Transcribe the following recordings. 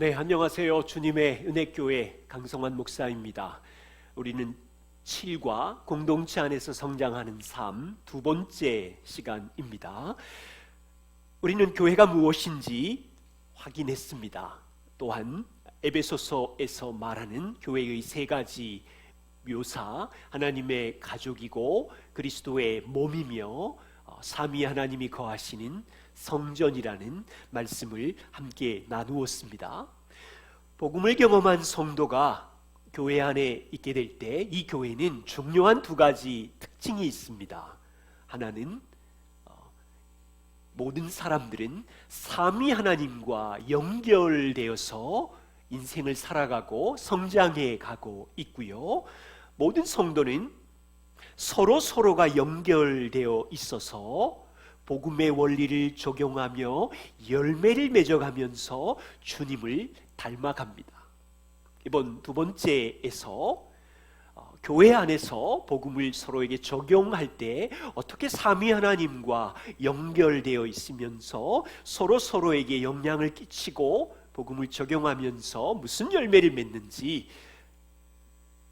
네, 안녕하세요. 주님의 은혜교회 강성환 목사입니다. 우리는 7과 공동체 안에서 성장하는 삶 두 번째 시간입니다. 우리는 교회가 무엇인지 확인했습니다. 또한 에베소서에서 말하는 교회의 세 가지 묘사, 하나님의 가족이고 그리스도의 몸이며 어, 삼위 하나님이 거하시는 성전이라는 말씀을 함께 나누었습니다. 복음을 경험한 성도가 교회 안에 있게 될 때 이 교회는 중요한 두 가지 특징이 있습니다. 하나는 어, 모든 사람들은 삼위 하나님과 연결되어서 인생을 살아가고 성장해 가고 있고요. 모든 성도는 서로 서로가 연결되어 있어서 복음의 원리를 적용하며 열매를 맺어가면서 주님을 닮아갑니다. 이번 두 번째에서 어, 교회 안에서 복음을 서로에게 적용할 때 어떻게 삼위 하나님과 연결되어 있으면서 서로 서로에게 영향을 끼치고 복음을 적용하면서 무슨 열매를 맺는지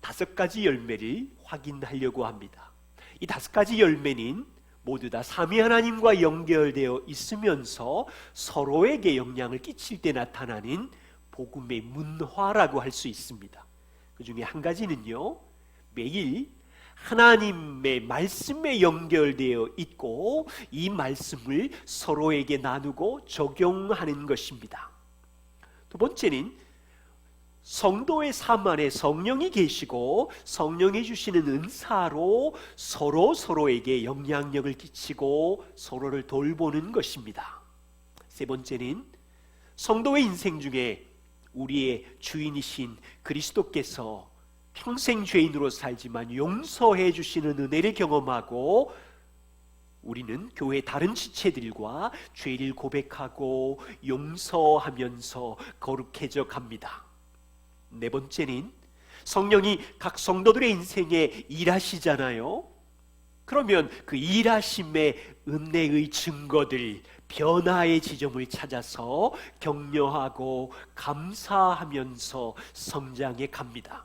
다섯 가지 열매를 확인하려고 합니다. 이 다섯 가지 열매는 모두 다 삼위 하나님과 연결되어 있으면서 서로에게 영향을 끼칠 때 나타나는 복음의 문화라고 할 수 있습니다. 그 중에 한 가지는요, 매일 하나님의 말씀에 연결되어 있고 이 말씀을 서로에게 나누고 적용하는 것입니다. 두 번째는 성도의 삶 안에 성령이 계시고 성령이 주시는 은사로 서로 서로에게 영향력을 끼치고 서로를 돌보는 것입니다. 세 번째는 성도의 인생 중에 우리의 주인이신 그리스도께서 평생 죄인으로 살지만 용서해 주시는 은혜를 경험하고 우리는 교회 다른 지체들과 죄를 고백하고 용서하면서 거룩해져 갑니다. 네 번째는 성령이 각 성도들의 인생에 일하시잖아요. 그러면 그 일하심의 은혜의 증거들, 변화의 지점을 찾아서 격려하고 감사하면서 성장해 갑니다.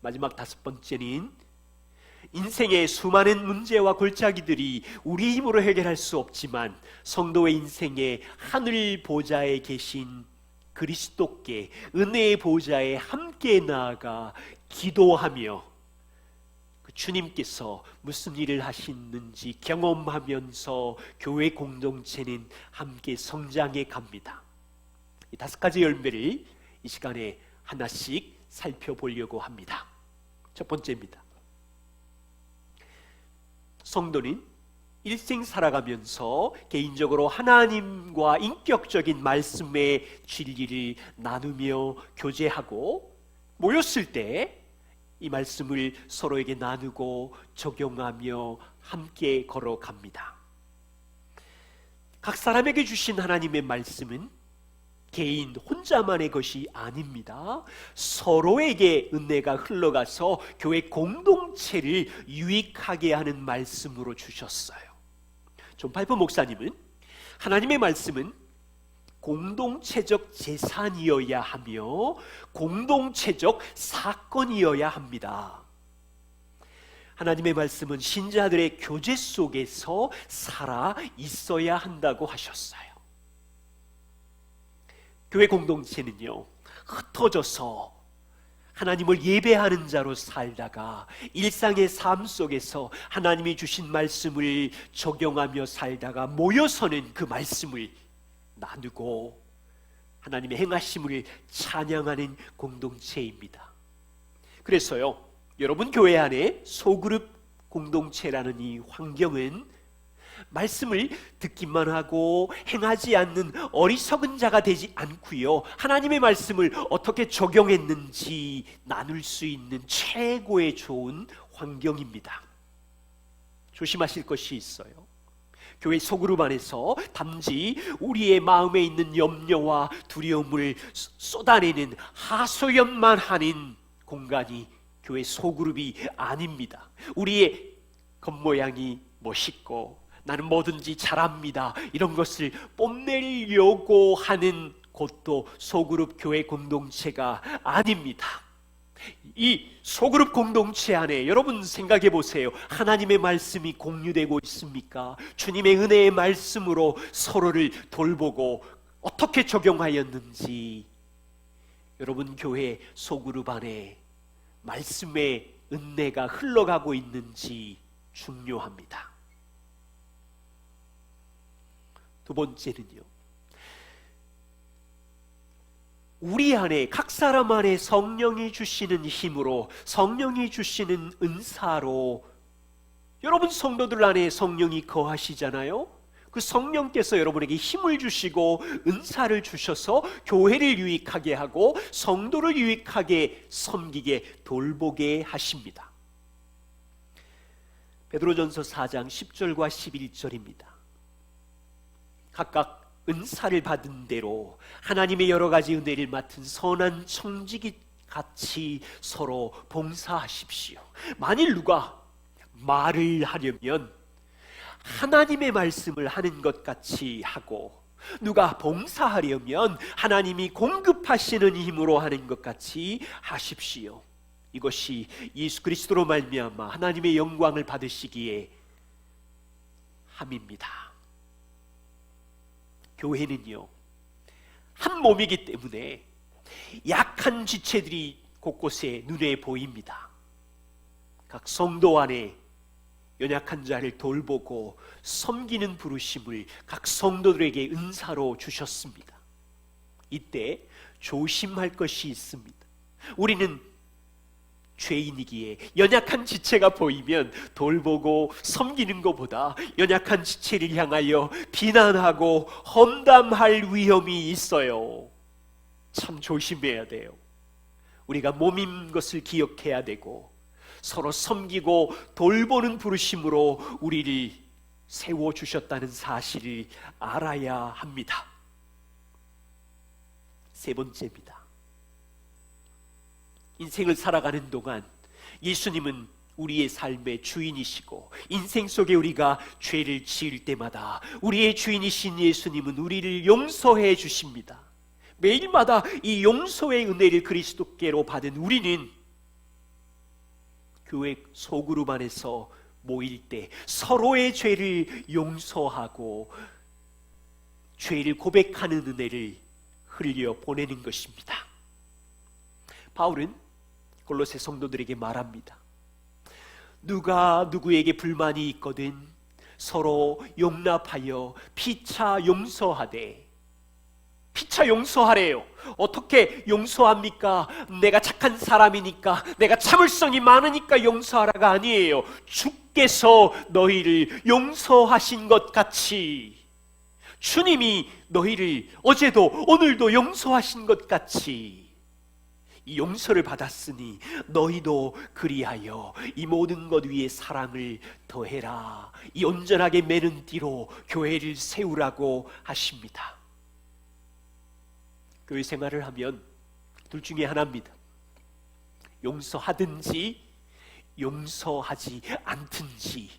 마지막 다섯 번째는 인생의 수많은 문제와 골짜기들이 우리 힘으로 해결할 수 없지만 성도의 인생에 하늘 보좌에 계신 그리스도께 은혜의 보좌에 함께 나아가 기도하며 그 주님께서 무슨 일을 하시는지 경험하면서 교회 공동체는 함께 성장해 갑니다. 이 다섯 가지 열매를 이 시간에 하나씩 살펴보려고 합니다. 첫 번째입니다. 성도는 일생 살아가면서 개인적으로 하나님과 인격적인 말씀의 진리를 나누며 교제하고 모였을 때 이 말씀을 서로에게 나누고 적용하며 함께 걸어갑니다. 각 사람에게 주신 하나님의 말씀은 개인 혼자만의 것이 아닙니다. 서로에게 은혜가 흘러가서 교회 공동체를 유익하게 하는 말씀으로 주셨어요. 존 팔프 목사님은 하나님의 말씀은 공동체적 재산이어야 하며 공동체적 사건이어야 합니다. 하나님의 말씀은 신자들의 교제 속에서 살아 있어야 한다고 하셨어요. 교회 공동체는요, 흩어져서 하나님을 예배하는 자로 살다가 일상의 삶 속에서 하나님이 주신 말씀을 적용하며 살다가 모여서는 그 말씀을 나누고 하나님의 행하심을 찬양하는 공동체입니다. 그래서요, 여러분 교회 안에 소그룹 공동체라는 이 환경은 말씀을 듣기만 하고 행하지 않는 어리석은 자가 되지 않고요. 하나님의 말씀을 어떻게 적용했는지 나눌 수 있는 최고의 좋은 환경입니다. 조심하실 것이 있어요. 교회 소그룹 안에서 단지 우리의 마음에 있는 염려와 두려움을 쏟아내는 하소연만 하는 공간이 교회 소그룹이 아닙니다. 우리의 겉모양이 멋있고 나는 뭐든지 잘합니다. 이런 것을 뽐내려고 하는 그것도 소그룹 교회 공동체가 아닙니다. 이 소그룹 공동체 안에 여러분 생각해 보세요. 하나님의 말씀이 공유되고 있습니까? 주님의 은혜의 말씀으로 서로를 돌보고 어떻게 적용하였는지 여러분 교회 소그룹 안에 말씀의 은혜가 흘러가고 있는지 중요합니다. 두 번째는요. 우리 안에 각 사람 안에 성령이 주시는 힘으로 성령이 주시는 은사로 여러분 성도들 안에 성령이 거하시잖아요. 그 성령께서 여러분에게 힘을 주시고 은사를 주셔서 교회를 유익하게 하고 성도를 유익하게 섬기게 돌보게 하십니다. 베드로전서 4장 10절과 11절입니다. 각각 은사를 받은 대로 하나님의 여러 가지 은혜를 맡은 선한 청지기 같이 서로 봉사하십시오. 만일 누가 말을 하려면 하나님의 말씀을 하는 것 같이 하고 누가 봉사하려면 하나님이 공급하시는 힘으로 하는 것 같이 하십시오. 이것이 예수 그리스도로 말미암아 하나님의 영광을 받으시기에 함입니다. 교회는요 한 몸이기 때문에 약한 지체들이 곳곳에 눈에 보입니다. 각 성도 안에 연약한 자를 돌보고 섬기는 부르심을 각 성도들에게 은사로 주셨습니다. 이때 조심할 것이 있습니다. 우리는 죄인이기에 연약한 지체가 보이면 돌보고 섬기는 것보다 연약한 지체를 향하여 비난하고 험담할 위험이 있어요. 참 조심해야 돼요. 우리가 몸인 것을 기억해야 되고 서로 섬기고 돌보는 부르심으로 우리를 세워 주셨다는 사실을 알아야 합니다. 세 번째입니다. 인생을 살아가는 동안 예수님은 우리의 삶의 주인이시고 인생 속에 우리가 죄를 지을 때마다 우리의 주인이신 예수님은 우리를 용서해 주십니다. 매일마다 이 용서의 은혜를 그리스도께로 받은 우리는 교회 소그룹 안에서 모일 때 서로의 죄를 용서하고 죄를 고백하는 은혜를 흘려 보내는 것입니다. 바울은 골로새 성도들에게 말합니다. 누가 누구에게 불만이 있거든 서로 용납하여 피차 용서하되 피차 용서하래요. 어떻게 용서합니까? 내가 착한 사람이니까, 내가 참을성이 많으니까 용서하라가 아니에요. 주께서 너희를 용서하신 것 같이, 주님이 너희를 어제도 오늘도 용서하신 것 같이, 이 용서를 받았으니 너희도 그리하여 이 모든 것 위에 사랑을 더해라. 이 온전하게 매는 띠로 교회를 세우라고 하십니다. 교회 생활을 하면 둘 중에 하나입니다. 용서하든지 용서하지 않든지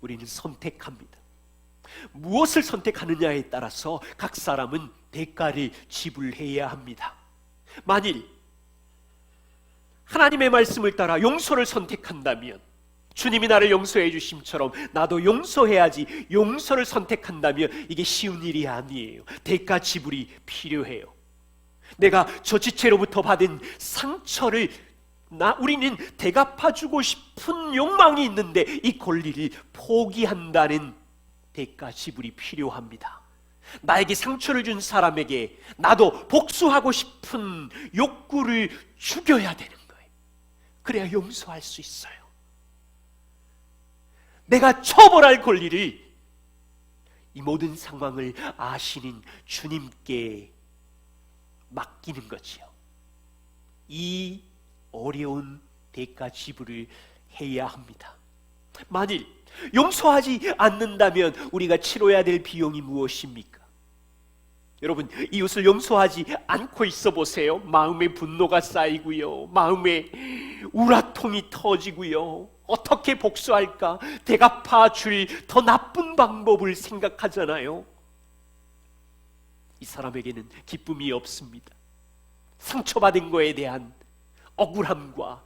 우리는 선택합니다. 무엇을 선택하느냐에 따라서 각 사람은 대가를 지불해야 합니다. 만일 하나님의 말씀을 따라 용서를 선택한다면 주님이 나를 용서해 주심처럼 나도 용서해야지 용서를 선택한다면 이게 쉬운 일이 아니에요. 대가 지불이 필요해요. 내가 저 지체로부터 받은 상처를 나 우리는 대갚아 주고 싶은 욕망이 있는데 이 권리를 포기한다는 대가 지불이 필요합니다. 나에게 상처를 준 사람에게 나도 복수하고 싶은 욕구를 죽여야 되는. 그래야 용서할 수 있어요. 내가 처벌할 권리를 이 모든 상황을 아시는 주님께 맡기는 거지요. 이 어려운 대가 지불을 해야 합니다. 만일 용서하지 않는다면 우리가 치러야 될 비용이 무엇입니까? 여러분 이웃을 용서하지 않고 있어 보세요. 마음에 분노가 쌓이고요. 마음에 우라통이 터지고요. 어떻게 복수할까? 대갚아 줄 더 나쁜 방법을 생각하잖아요. 이 사람에게는 기쁨이 없습니다. 상처받은 거에 대한 억울함과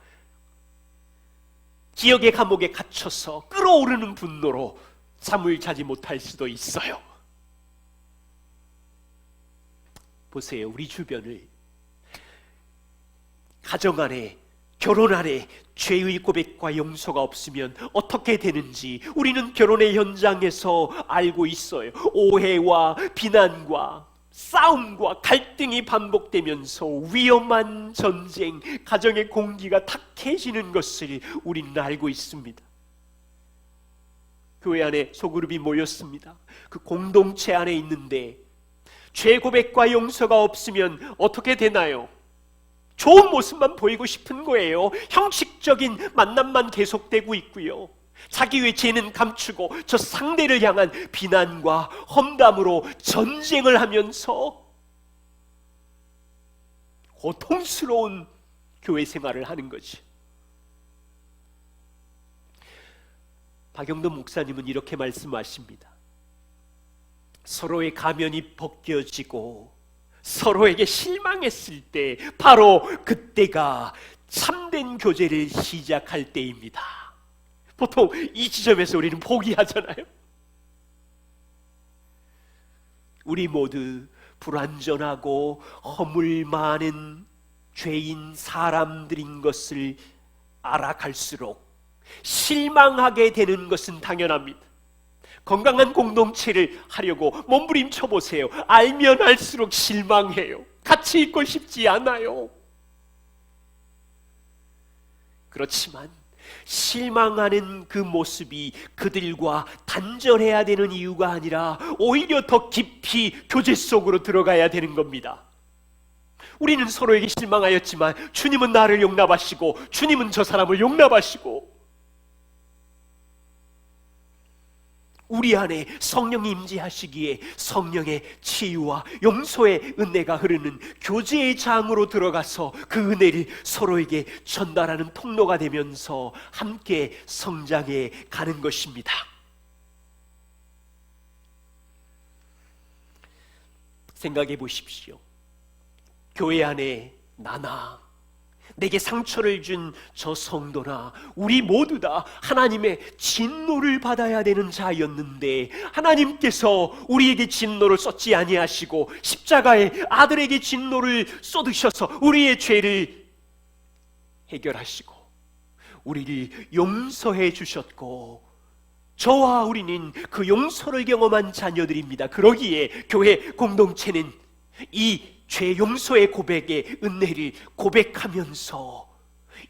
기억의 감옥에 갇혀서 끓어오르는 분노로 잠을 자지 못할 수도 있어요. 보세요. 우리 주변을 가정 안에 결혼 안에 죄의 고백과 용서가 없으면 어떻게 되는지 우리는 결혼의 현장에서 알고 있어요. 오해와 비난과 싸움과 갈등이 반복되면서 위험한 전쟁, 가정의 공기가 탁해지는 것을 우리는 알고 있습니다. 교회 안에 소그룹이 모였습니다. 그 공동체 안에 있는데 죄 고백과 용서가 없으면 어떻게 되나요? 좋은 모습만 보이고 싶은 거예요. 형식적인 만남만 계속되고 있고요. 자기의 죄는 감추고 저 상대를 향한 비난과 험담으로 전쟁을 하면서 고통스러운 교회 생활을 하는 거지. 박영돈 목사님은 이렇게 말씀하십니다. 서로의 가면이 벗겨지고 서로에게 실망했을 때 바로 그때가 참된 교제를 시작할 때입니다. 보통 이 지점에서 우리는 포기하잖아요. 우리 모두 불완전하고 허물 많은 죄인 사람들인 것을 알아갈수록 실망하게 되는 것은 당연합니다. 건강한 공동체를 하려고 몸부림쳐 보세요. 알면 알수록 실망해요. 같이 있고 싶지 않아요. 그렇지만 실망하는 그 모습이 그들과 단절해야 되는 이유가 아니라 오히려 더 깊이 교제 속으로 들어가야 되는 겁니다. 우리는 서로에게 실망하였지만 주님은 나를 용납하시고 주님은 저 사람을 용납하시고 우리 안에 성령이 임재하시기에 성령의 치유와 용서의 은혜가 흐르는 교제의 장으로 들어가서 그 은혜를 서로에게 전달하는 통로가 되면서 함께 성장해 가는 것입니다. 생각해 보십시오. 교회 안에 나나 내게 상처를 준 저 성도나 우리 모두 다 하나님의 진노를 받아야 되는 자였는데 하나님께서 우리에게 진노를 쏟지 아니하시고 십자가에 아들에게 진노를 쏟으셔서 우리의 죄를 해결하시고 우리를 용서해 주셨고 저와 우리는 그 용서를 경험한 자녀들입니다. 그러기에 교회 공동체는 이 죄 용서의 고백의 은혜를 고백하면서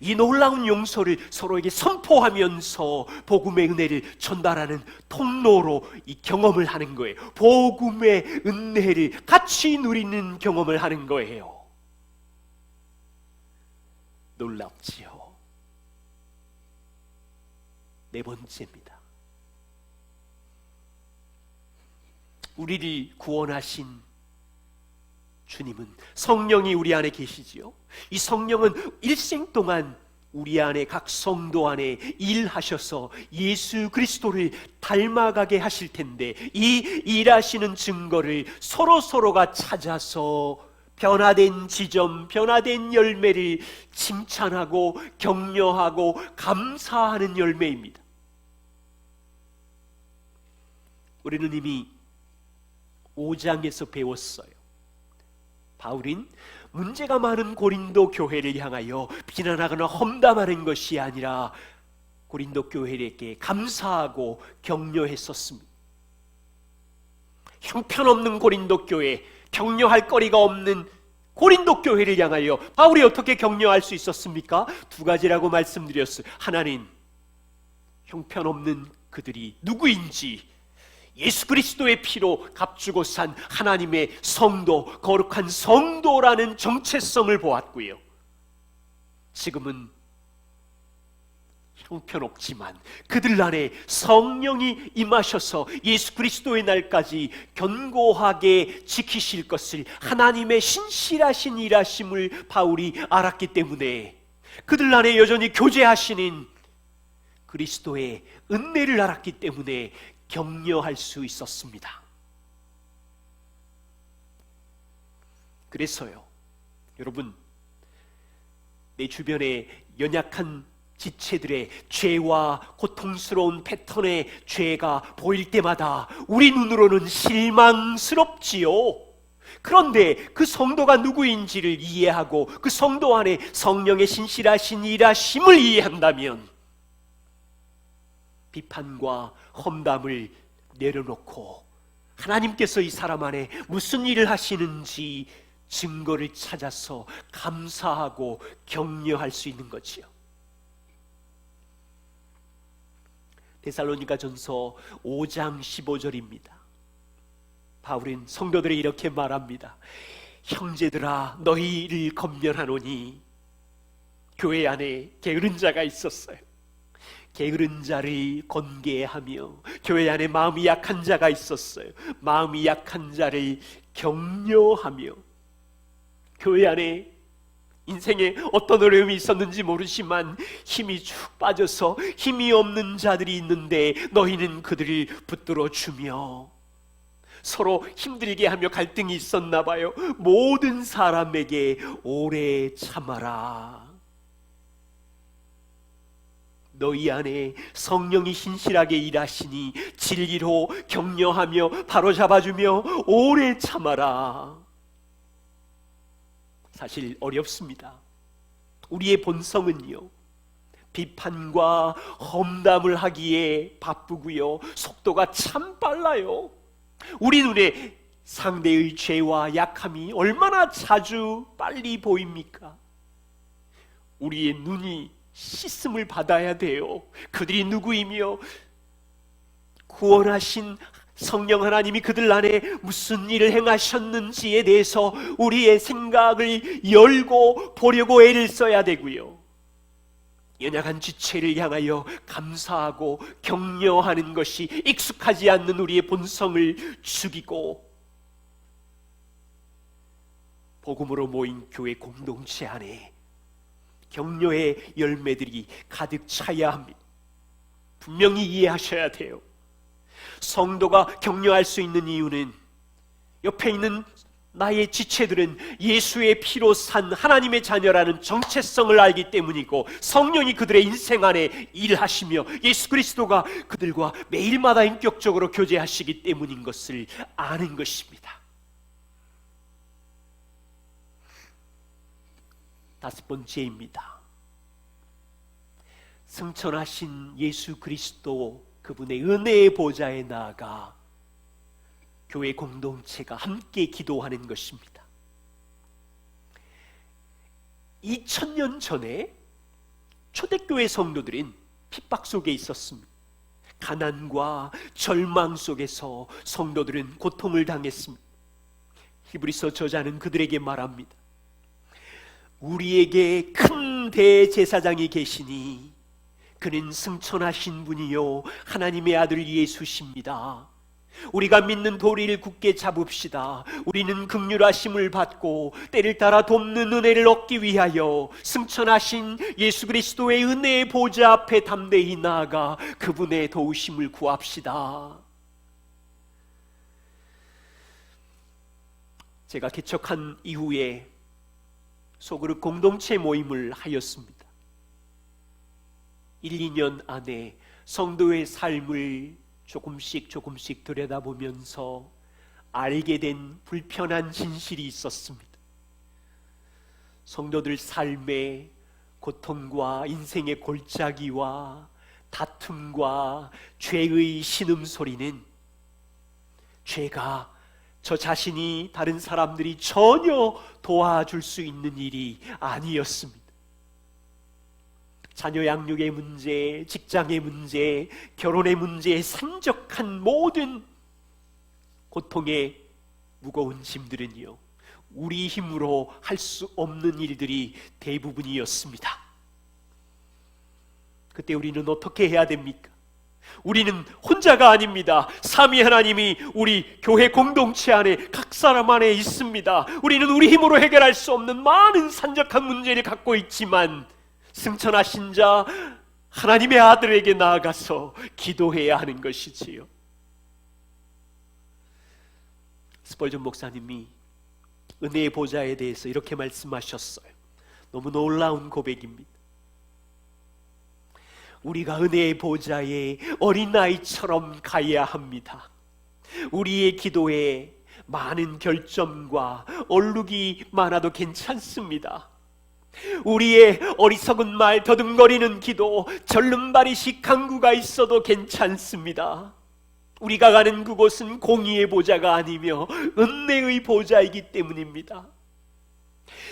이 놀라운 용서를 서로에게 선포하면서 복음의 은혜를 전달하는 통로로 이 경험을 하는 거예요. 복음의 은혜를 같이 누리는 경험을 하는 거예요. 놀랍지요. 네 번째입니다. 우리를 구원하신 주님은 성령이 우리 안에 계시지요. 이 성령은 일생 동안 우리 안에 각 성도 안에 일하셔서 예수 그리스도를 닮아가게 하실 텐데 이 일하시는 증거를 서로 서로가 찾아서 변화된 지점, 변화된 열매를 칭찬하고 격려하고 감사하는 열매입니다. 우리는 이미 5장에서 배웠어요. 바울인 문제가 많은 고린도 교회를 향하여 비난하거나 험담하는 것이 아니라 고린도 교회에게 감사하고 격려했었습니다. 형편없는 고린도 교회, 격려할 거리가 없는 고린도 교회를 향하여 바울이 어떻게 격려할 수 있었습니까? 두 가지라고 말씀드렸어요. 하나는 형편없는 그들이 누구인지 예수 그리스도의 피로 값주고 산 하나님의 성도, 거룩한 성도라는 정체성을 보았고요. 지금은 형편없지만 그들 안에 성령이 임하셔서 예수 그리스도의 날까지 견고하게 지키실 것을 하나님의 신실하신 일하심을 바울이 알았기 때문에 그들 안에 여전히 교제하시는 그리스도의 은혜를 알았기 때문에 격려할 수 있었습니다. 그래서요, 여러분, 내 주변에 연약한 지체들의 죄와 고통스러운 패턴의 죄가 보일 때마다 우리 눈으로는 실망스럽지요. 그런데 그 성도가 누구인지를 이해하고 그 성도 안에 성령의 신실하신 일하심을 이해한다면 비판과 험담을 내려놓고 하나님께서 이 사람 안에 무슨 일을 하시는지 증거를 찾아서 감사하고 격려할 수 있는 거지요. 데살로니가 전서 5장 15절입니다. 바울은 성도들이 이렇게 말합니다. 형제들아 너희를 검열하노니 교회 안에 게으른 자가 있었어요. 게으른 자를 건계하며 교회 안에 마음이 약한 자가 있었어요. 마음이 약한 자를 격려하며 교회 안에 인생에 어떤 어려움이 있었는지 모르지만 힘이 쭉 빠져서 힘이 없는 자들이 있는데 너희는 그들을 붙들어 주며 서로 힘들게 하며 갈등이 있었나 봐요. 모든 사람에게 오래 참아라. 너희 안에 성령이 신실하게 일하시니 진리로 격려하며 바로잡아주며 오래 참아라. 사실 어렵습니다. 우리의 본성은요, 비판과 험담을 하기에 바쁘고요, 속도가 참 빨라요. 우리 눈에 상대의 죄와 약함이 얼마나 자주 빨리 보입니까? 우리의 눈이 씻음을 받아야 돼요. 그들이 누구이며 구원하신 성령 하나님이 그들 안에 무슨 일을 행하셨는지에 대해서 우리의 생각을 열고 보려고 애를 써야 되고요. 연약한 지체를 향하여 감사하고 격려하는 것이 익숙하지 않는 우리의 본성을 죽이고 복음으로 모인 교회 공동체 안에 격려의 열매들이 가득 차야 합니다. 분명히 이해하셔야 돼요. 성도가 격려할 수 있는 이유는 옆에 있는 나의 지체들은 예수의 피로 산 하나님의 자녀라는 정체성을 알기 때문이고 성령이 그들의 인생 안에 일하시며 예수 그리스도가 그들과 매일마다 인격적으로 교제하시기 때문인 것을 아는 것입니다. 다섯 번째입니다. 승천하신 예수 그리스도 그분의 은혜의 보좌에 나아가 교회 공동체가 함께 기도하는 것입니다. 2000년 전에 초대교회 성도들은 핍박 속에 있었습니다. 가난과 절망 속에서 성도들은 고통을 당했습니다. 히브리서 저자는 그들에게 말합니다. 우리에게 큰 대제사장이 계시니 그는 승천하신 분이요 하나님의 아들 예수십니다. 우리가 믿는 도리를 굳게 잡읍시다. 우리는 극률하심을 받고 때를 따라 돕는 은혜를 얻기 위하여 승천하신 예수 그리스도의 은혜의 보좌 앞에 담대히 나아가 그분의 도우심을 구합시다. 제가 개척한 이후에 소그룹 공동체 모임을 하였습니다. 1, 2년 안에 성도의 삶을 조금씩 조금씩 들여다보면서 알게 된 불편한 진실이 있었습니다. 성도들 삶의 고통과 인생의 골짜기와 다툼과 죄의 신음소리는 죄가 저 자신이 다른 사람들이 전혀 도와줄 수 있는 일이 아니었습니다. 자녀 양육의 문제, 직장의 문제, 결혼의 문제에 산적한 모든 고통의 무거운 짐들은요, 우리 힘으로 할 수 없는 일들이 대부분이었습니다. 그때 우리는 어떻게 해야 됩니까? 우리는 혼자가 아닙니다. 삼위 하나님이 우리 교회 공동체 안에 각 사람 안에 있습니다. 우리는 우리 힘으로 해결할 수 없는 많은 산적한 문제를 갖고 있지만 승천하신 자 하나님의 아들에게 나아가서 기도해야 하는 것이지요. 스펄전 목사님이 은혜의 보좌에 대해서 이렇게 말씀하셨어요. 너무 놀라운 고백입니다. 우리가 은혜의 보좌에 어린아이처럼 가야 합니다. 우리의 기도에 많은 결점과 얼룩이 많아도 괜찮습니다. 우리의 어리석은 말, 더듬거리는 기도, 절름발이식 강구가 있어도 괜찮습니다. 우리가 가는 그곳은 공의의 보좌가 아니며 은혜의 보좌이기 때문입니다.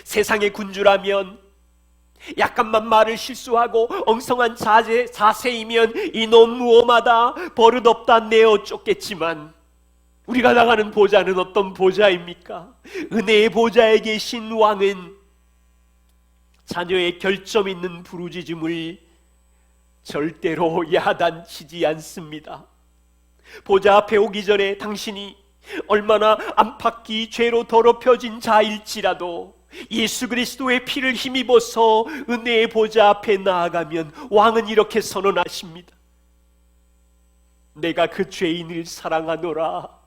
세상의 군주라면 약간만 말을 실수하고 엉성한 자세, 자세이면 이놈 무엄하다 버릇없다 내어 쫓겠지만 우리가 나가는 보좌는 어떤 보좌입니까? 은혜의 보좌에 계신 왕은 자녀의 결점 있는 부르짖음을 절대로 야단치지 않습니다. 보좌 앞에 오기 전에 당신이 얼마나 안팎이 죄로 더럽혀진 자일지라도 예수 그리스도의 피를 힘입어서 은혜의 보좌 앞에 나아가면 왕은 이렇게 선언하십니다. 내가 그 죄인을 사랑하노라.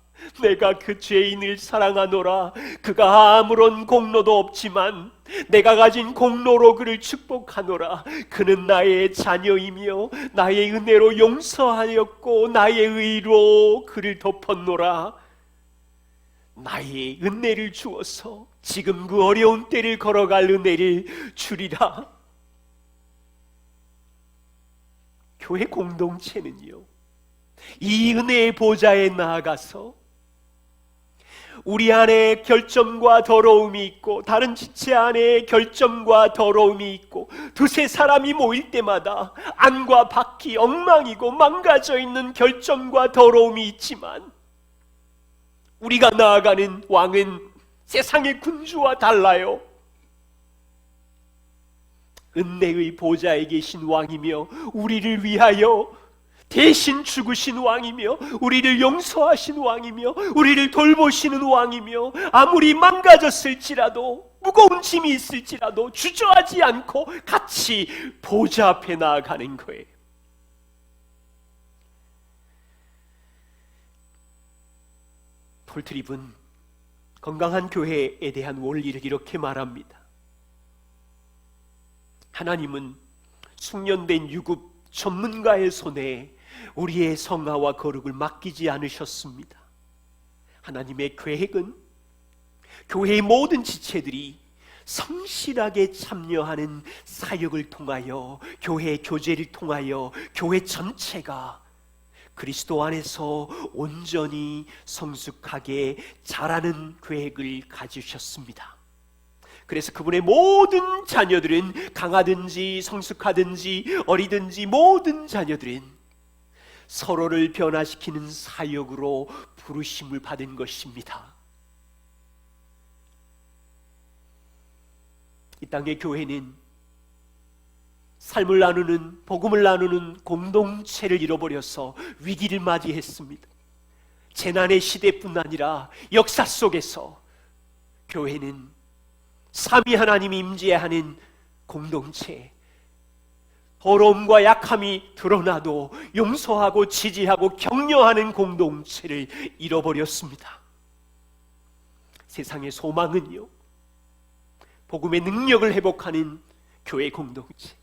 내가 그 죄인을 사랑하노라. 그가 아무런 공로도 없지만 내가 가진 공로로 그를 축복하노라. 그는 나의 자녀이며 나의 은혜로 용서하였고 나의 의로 그를 덮었노라. 나의 은혜를 주어서 지금 그 어려운 때를 걸어갈 은혜를 주리라. 교회 공동체는요, 이 은혜의 보좌에 나아가서 우리 안에 결점과 더러움이 있고 다른 지체 안에 결점과 더러움이 있고 두세 사람이 모일 때마다 안과 밖이 엉망이고 망가져 있는 결점과 더러움이 있지만 우리가 나아가는 왕은 세상의 군주와 달라요. 은혜의 보좌에 계신 왕이며 우리를 위하여 대신 죽으신 왕이며 우리를 용서하신 왕이며 우리를 돌보시는 왕이며 아무리 망가졌을지라도 무거운 짐이 있을지라도 주저하지 않고 같이 보좌 앞에 나아가는 거예요. 폴트립은 건강한 교회에 대한 원리를 이렇게 말합니다. 하나님은 숙련된 유급 전문가의 손에 우리의 성화와 거룩을 맡기지 않으셨습니다. 하나님의 계획은 교회의 모든 지체들이 성실하게 참여하는 사역을 통하여 교회 교제를 통하여 교회 전체가 그리스도 안에서 온전히 성숙하게 자라는 계획을 가지셨습니다. 그래서 그분의 모든 자녀들은 강하든지 성숙하든지 어리든지 모든 자녀들은 서로를 변화시키는 사역으로 부르심을 받은 것입니다. 이 땅의 교회는 삶을 나누는 복음을 나누는 공동체를 잃어버려서 위기를 맞이했습니다. 재난의 시대뿐 아니라 역사 속에서 교회는 삼위 하나님이 임재하는 공동체 더러움과 약함이 드러나도 용서하고 지지하고 격려하는 공동체를 잃어버렸습니다. 세상의 소망은요. 복음의 능력을 회복하는 교회 공동체.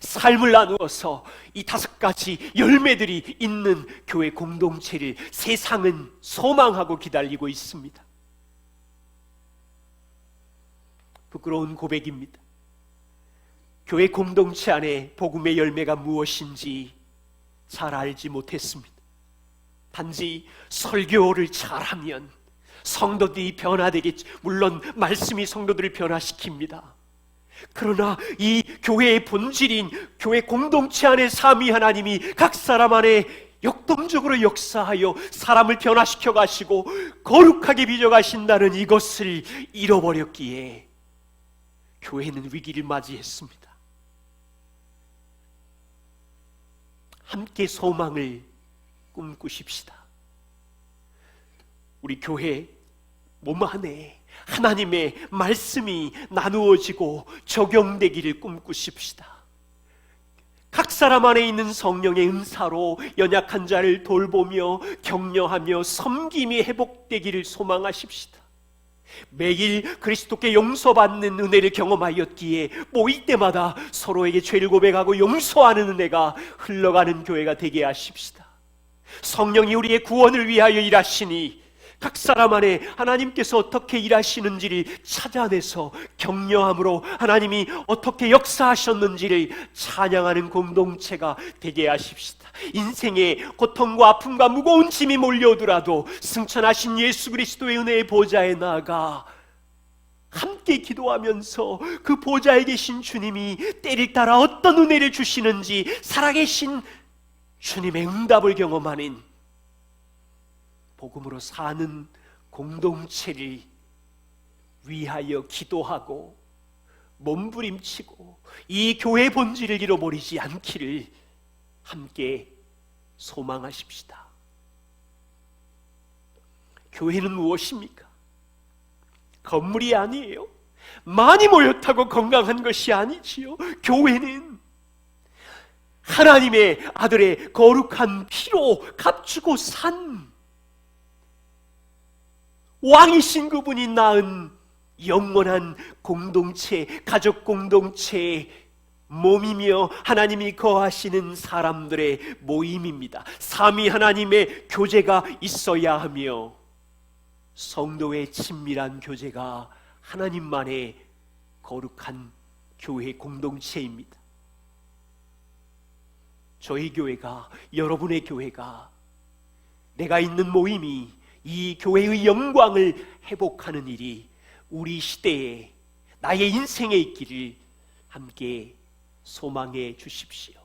삶을 나누어서 이 다섯 가지 열매들이 있는 교회 공동체를 세상은 소망하고 기다리고 있습니다. 부끄러운 고백입니다. 교회 공동체 안에 복음의 열매가 무엇인지 잘 알지 못했습니다. 단지 설교를 잘하면 성도들이 변화되겠지. 물론 말씀이 성도들을 변화시킵니다. 그러나 이 교회의 본질인 교회 공동체 안의 삼위 하나님이 각 사람 안에 역동적으로 역사하여 사람을 변화시켜 가시고 거룩하게 빚어 가신다는 이것을 잃어버렸기에 교회는 위기를 맞이했습니다. 함께 소망을 꿈꾸십시다. 우리 교회 몸 안에 하나님의 말씀이 나누어지고 적용되기를 꿈꾸십시다. 각 사람 안에 있는 성령의 은사로 연약한 자를 돌보며 격려하며 섬김이 회복되기를 소망하십시다. 매일 그리스도께 용서받는 은혜를 경험하였기에 모일 때마다 서로에게 죄를 고백하고 용서하는 은혜가 흘러가는 교회가 되게 하십시다. 성령이 우리의 구원을 위하여 일하시니 각 사람 안에 하나님께서 어떻게 일하시는지를 찾아내서 격려함으로 하나님이 어떻게 역사하셨는지를 찬양하는 공동체가 되게 하십시다. 인생의 고통과 아픔과 무거운 짐이 몰려오더라도 승천하신 예수 그리스도의 은혜의 보좌에 나아가 함께 기도하면서 그 보좌에 계신 주님이 때를 따라 어떤 은혜를 주시는지 살아계신 주님의 응답을 경험하는 복음으로 사는 공동체를 위하여 기도하고 몸부림치고 이 교회 본질을 잃어버리지 않기를 함께 소망하십시다. 교회는 무엇입니까? 건물이 아니에요. 많이 모였다고 건강한 것이 아니지요. 교회는 하나님의 아들의 거룩한 피로 값주고 산 왕이신 그분이 낳은 영원한 공동체, 가족 공동체의 몸이며 하나님이 거하시는 사람들의 모임입니다. 삼위 하나님의 교제가 있어야 하며 성도의 친밀한 교제가 하나님만의 거룩한 교회 공동체입니다. 저희 교회가 여러분의 교회가 내가 있는 모임이 이 교회의 영광을 회복하는 일이 우리 시대에 나의 인생에 있기를 함께 소망해 주십시오.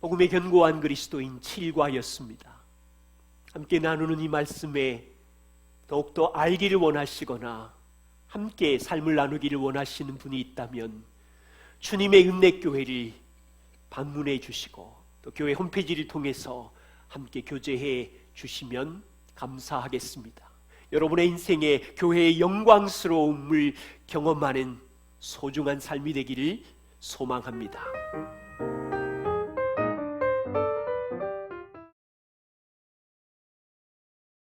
복음의 견고한 그리스도인 7과였습니다. 함께 나누는 이 말씀에 더욱더 알기를 원하시거나 함께 삶을 나누기를 원하시는 분이 있다면 주님의 은혜 교회를 방문해 주시고 또 교회 홈페이지를 통해서 함께 교제해 주시면 감사하겠습니다. 여러분의 인생에 교회의 영광스러움을 경험하는 소중한 삶이 되기를 소망합니다.